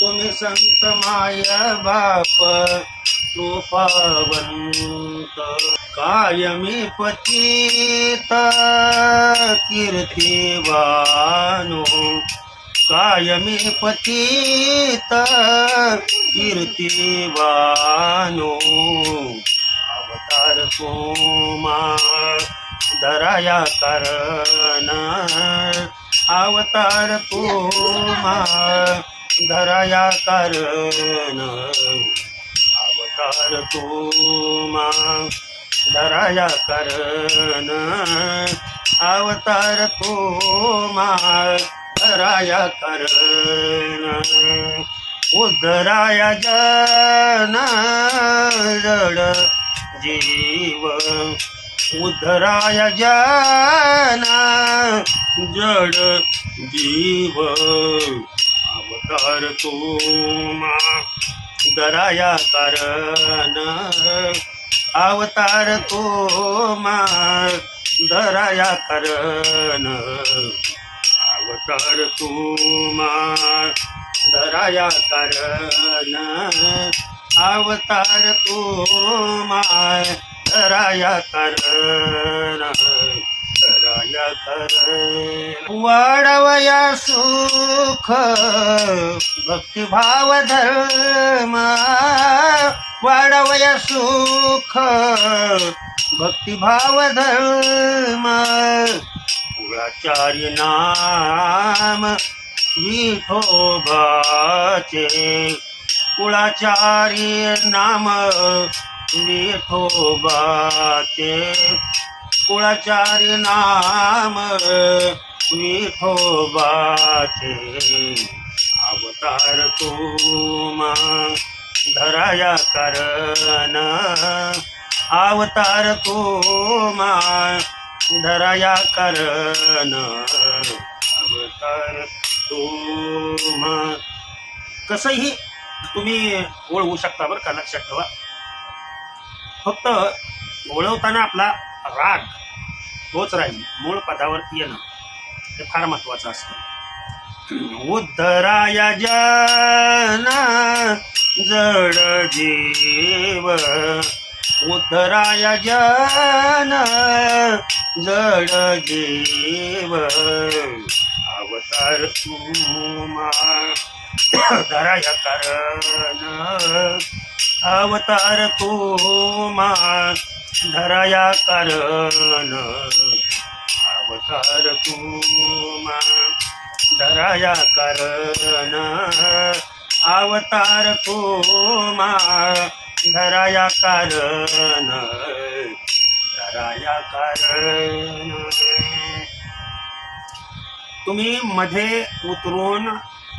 तुम्ही संत माय बाप कृपावंत कायमी पतित कीर्तिवानो। कायमी पतित कीर्तिवानो। अवतार तुमा धराया करण। अवतार तुमा धराया करण. अवतार तुमा धराया करण. अवतार तुमा धराया करण. उद्धराया जन जड जीव. उद्धराय जन जड जीव. अवतार तुमा दराया कारण। अवतार तुमा धराया कारण। अवतार तुमा धराया कारण। अवतार तुमा राया कर दराया कारण वाढवया सुख भक्तिभाव धर्म. वाढवया सुख भक्तिभाव धर्म. कुळाचार्य नाम विठोबाचे कुळाचार्य नाम विठोबाचे कुळाचार्य नाम विठोबाचे अवतार तुमा धराया कारण. अवतार तुमा धराया करण. अवतार तुमा कसंही तुम्ही ओळखू शकता बरं का लक्षात ठेवा. फक्त ओळवताना आपला राग तोच राहील मूळ पदावरती येणं. हे फार महत्वाचं असतं. उद्धराया जना जड जीव. उद्धराया जना जड जीव. अवतार तुमा धराय कारण. अवतार तुमा धराया कारण. अवतार कोमा धराया कारण. अवतार कोमा धराया कारण. धराया कारण. तुम्ही मध्ये उतरून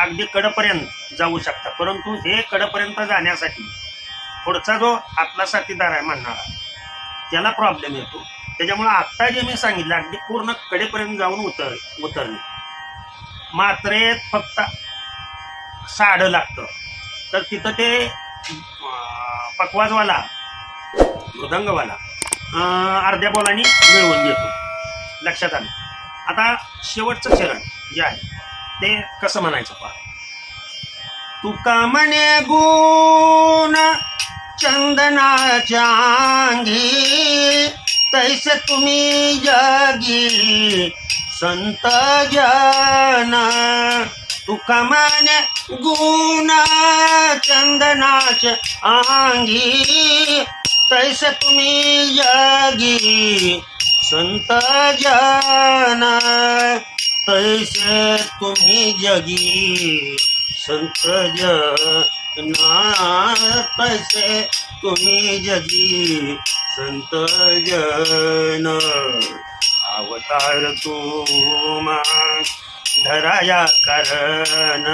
अगदी कडपर्यंत जाऊ शकता. परंतु हे कडपर्यंत जाण्यासाठी पुढचा जो आपला साथीदार आहे म्हणणारा त्याला प्रॉब्लेम येतो. त्याच्यामुळं आत्ता जे मी सांगितलं अगदी पूर्ण कडेपर्यंत जाऊन उतर उतरले. मात्रेत फक्त साडं लागतं. तर तिथं ते पकवाजवाला मृदंगवाला अर्ध्या बोलानी मिळवून घेतो लक्षात आलं. आता शेवटचं चरण जे आहे ते कसं म्हणायचं पहा. तुका म्हणे गुण चंदनाच्या अंगी? तैसे तुम्ही जगी संत जन. तुका म्हणे गुण चंदनाच्या अंगी? तैसे तुम्ही जगी संत जन. तैसे तुम्ही जगी संत जना तैसे तुम्ही जगी संत जन अवतार तुमा धराया कारण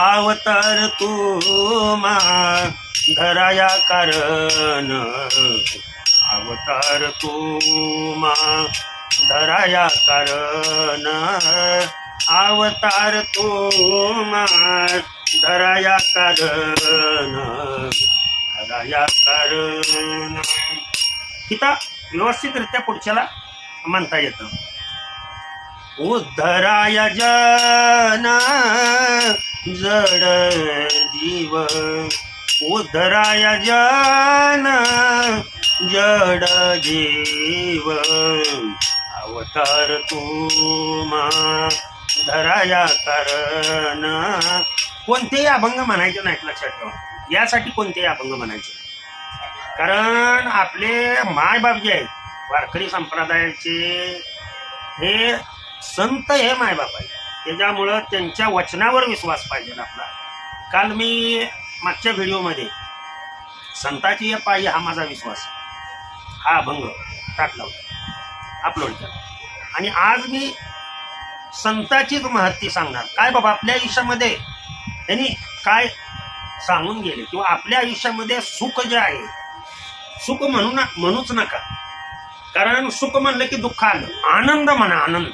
अवतार तू धराया कारण अवतार तू मा धराया कारण. अवतार तू मा धराया कारण. धराया कारण. इथं व्यवस्थितरित्या पुढच्याला म्हणता येतं. उद्धराय जन जड जीव. उद्धराय जन जड जीव. अवतार तुमा धराया कारण कोणतेही अभंग म्हणायचे नाहीत लक्षात ठेवा. यासाठी कोणतेही अभंग म्हणायचे? कारण आपले मायबाप जे आहेत वारकरी संप्रदायाचे हे संत हे मायबाप आहे त्याच्यामुळं त्यांच्या वचनावर विश्वास पाहिजे आपला. काल मी मागच्या व्हिडिओमध्ये संताची या पायी हा माझा विश्वास. हा अभंग टाकला होता. अपलोड केला. आणि आज मी संताचीच महत्ती सांगणार. काय बाबा आपल्या आयुष्यामध्ये त्यांनी काय सांगून गेले? किंवा आपल्या आयुष्यामध्ये सुख जे आहे सुख म्हणू ना म्हणूच नका. कारण सुख म्हणलं की दुःख आलं. आनंद म्हणा आनंद.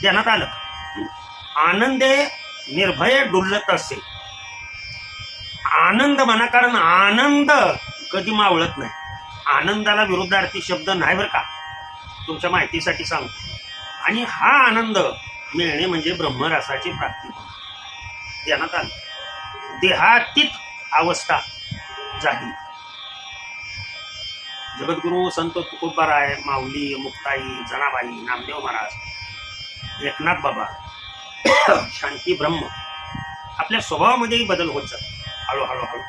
ध्यानात आलं आनंदे निर्भय डुलत असे. आनंद म्हणा कारण आनंद कधी मावळत नाही. आनंदाला विरुद्धार्थी शब्द नाही बरं का? तुमच्या माहितीसाठी सांगतो. आणि हा आनंद मिळणे म्हणजे ब्रह्मरसाची प्राप्ती. ध्यानात आली. देहातीत अवस्था झाली. जगद्गुरु संत तुकोबाराय माऊली मुक्ताई जनाबाई नामदेव महाराज एकनाथ बाबा शांती ब्रह्म आपल्या स्वभावामध्येही बदल होत जातो. हळूहळू हळू.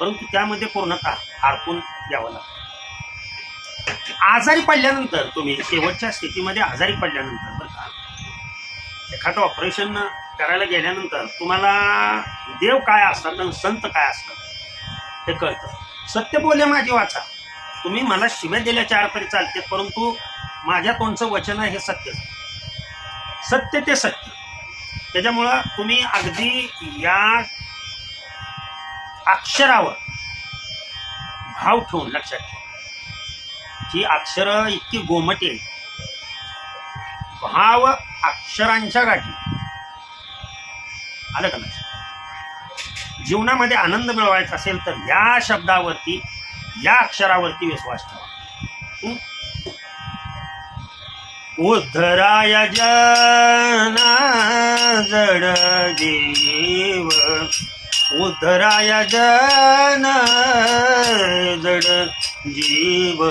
परंतु त्यामध्ये पूर्णतः हारपून द्यावं लागतं. आजारी पडल्यानंतर तुम्ही शेवटच्या स्थितीमध्ये आजारी पडल्यानंतर बरं का एखादं ऑपरेशन करायला गेल्यानंतर तुम्हाला देव काय असतात आणि संत काय असतात हे कळतं. सत्य बोले माझी वाचा. तुम्ही मला शिव्या दिल्या चार तरी चालते परंतु माझ्या तोंडचं वचन आहे हे सत्य. सत्य ते सत्य. त्याच्यामुळं तुम्ही अगदी या अक्षरावर भाव ठेवून लक्षात ठेवा. ही अक्षरं इतकी गोमटी आहेत भाव अक्षरांच्या गाठी. आलं का जीवनामध्ये आनंद मिळवायचा असेल तर या शब्दावरती या अक्षरावरती विश्वास ठेवा. उद्धराय जना जड देव उद्धराय जन जड जीव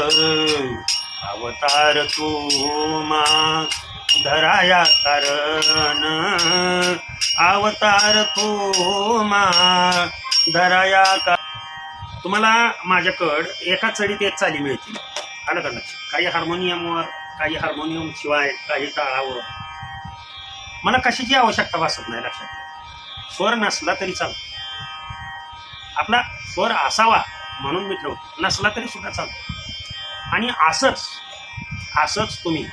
अवतार तुमा धराया कारण अवतार तुमा धराया का तुम्हाला माझ्याकडं एका चढीत एक चाली मिळतील आलं का लक्ष? काही हार्मोनियमवर काही हार्मोनियम शिवाय काही टाळावर मला कशाची आवश्यकता भासत नाही लक्षात? स्वर नसला तरी चालतो. आपला स्वर असावा म्हणून मी ठेवतो नसला तरी सुद्धा चालतो. आणि असंच असंच तुम्ही.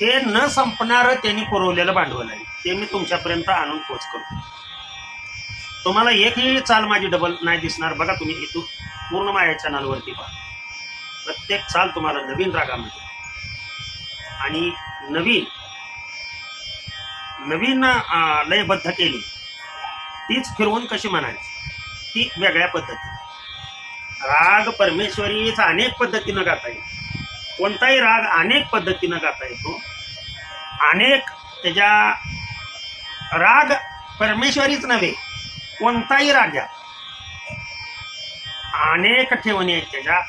हे न संपणारं त्यांनी पुरवलेलं भांडवल आहे. ते मी तुमच्यापर्यंत आणून पोच करतो. तुम्हाला एकही चाल माझी डबल नाही दिसणार. बघा तुम्ही इथून पूर्ण माझ्या चॅनलवरती पहा. प्रत्येक चाल तुम्हाला नवीन रागामध्ये. आणि नवीन नवीन लयबद्ध केली. तीच फिरवून कशी म्हणायची? ती वेगळ्या पद्धती राग परमेश्वरीचा अनेक पद्धतीनं गाता येईल कोणताही राग अनेक पद्धतीनं गाता येतो. अनेक त्याच्या राग परमेश्वरीच नव्हे कोणताही राग घ्या अनेक ठेवणी आहेत त्याच्या.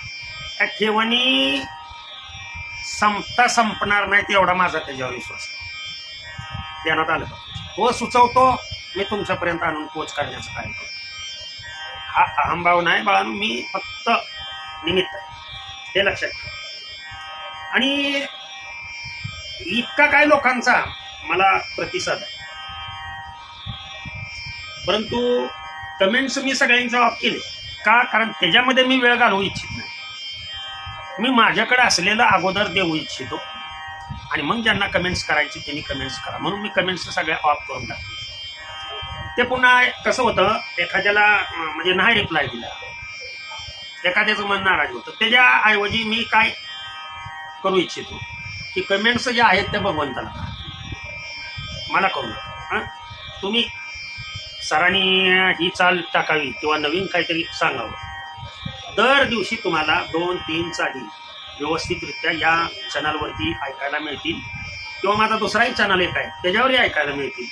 त्या ठेवणी संपता संपणार नाहीत एवढा माझा त्याच्यावर विश्वास आहे. देण्यात आलं. तो सुचवतो मी तुमच्यापर्यंत आणून पोच करण्याचं कार्य करतो हा अहंभाव नाही बाळानो मी फक्त निमित्त आहे. हे लक्षात ठेवा. आणि इतका काय लोकांचा मला प्रतिसाद आहे. परंतु कमेंट्स मी सगळ्यांचा ऑफ केले. का? कारण त्याच्यामध्ये मी वेळ घालवू इच्छित नाही. मी माझ्याकडे असलेलं अगोदर देऊ इच्छितो. आणि मग ज्यांना कमेंट्स करायची त्यांनी कमेंट्स करा. म्हणून मी कमेंट्स सगळ्या ऑफ करून टाकतो ते पुन्हा कसं होतं एखाद्याला म्हणजे नाही रिप्लाय दिला. एखाद्याचं मन नाराज होतं. त्याच्याऐवजी मी काय करू इच्छितो? की कमेंट्स जे आहेत त्या भगवंताला करा. मला करू नका. हं? तुम्ही सरांनी ही चाल टाकावी किंवा नवीन काहीतरी सांगावं. दर दिवशी तुम्हाला दोन तीन चाली व्यवस्थितरित्या या चॅनलवरती ऐकायला मिळतील. किंवा माझा दुसराही चॅनल एक आहे त्याच्यावरही ऐकायला मिळतील.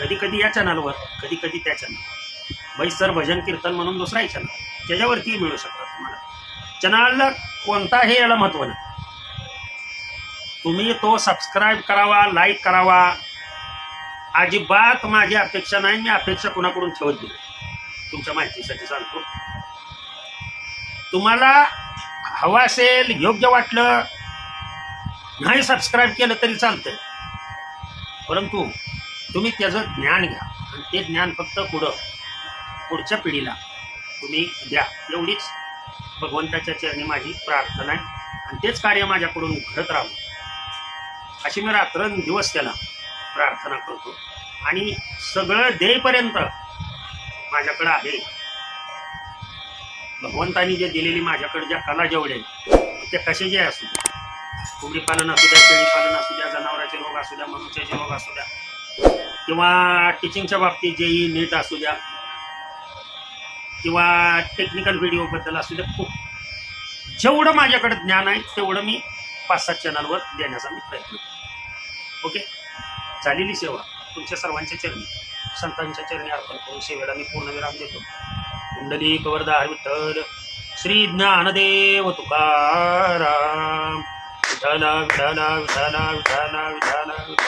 कधी कधी या चॅनलवर कधी कधी त्या चॅनल बैसर भजन कीर्तन म्हणून दुसराही चॅनल त्याच्यावरतीही मिळू शकतात तुम्हाला. चॅनलला कोणताही याला महत्त्व नाही. तुम्ही तो सबस्क्राईब करावा लाईक करावा. अजिबात माझी अपेक्षा नाही मी अपेक्षा कुणाकडून ठेवत नाही. तुमच्या माहितीसाठी सांगतो. तुम्हाला हवा असेल योग्य वाटलं नाही सबस्क्राईब केलं तरी चालतंय. परंतु तुम्ही त्याचं ज्ञान घ्या. आणि ते ज्ञान फक्त पुढं पुढच्या पिढीला तुम्ही द्या. एवढीच भगवंताच्या चरणी माझी प्रार्थना आहे. आणि तेच कार्य माझ्याकडून घडत राहावं अशी मी रात्रंदिवस त्याला प्रार्थना करतो. आणि सगळं देईपर्यंत माझ्याकडं आहे. भगवंतानी जे दिलेली माझ्याकडे ज्या कला जेवढ्या आहेत त्या कसे जे असू द्या. कोंबडी पालन असू द्या शेळी पालन असू द्या जनावरांचे रोग असू द्या मनुष्याचे रोग असू द्या किंवा टीचिंगच्या बाबतीत जेही नीट असू द्या किंवा टेक्निकल व्हिडिओबद्दल असू द्या खूप. जेवढं माझ्याकडे ज्ञान आहे तेवढं मी पाच सात चॅनलवर देण्याचा मी प्रयत्न करतो. ओके? झालेली सेवा तुमच्या सर्वांच्या चरणी संतांच्या चरणी अर्पण करून सेवेला मी पूर्णविराम देतो. कुंडली कवरदार विठ्ठल श्री ज्ञानदेव तुकाराम. विठाला विठाला विठाला विठाला विठाला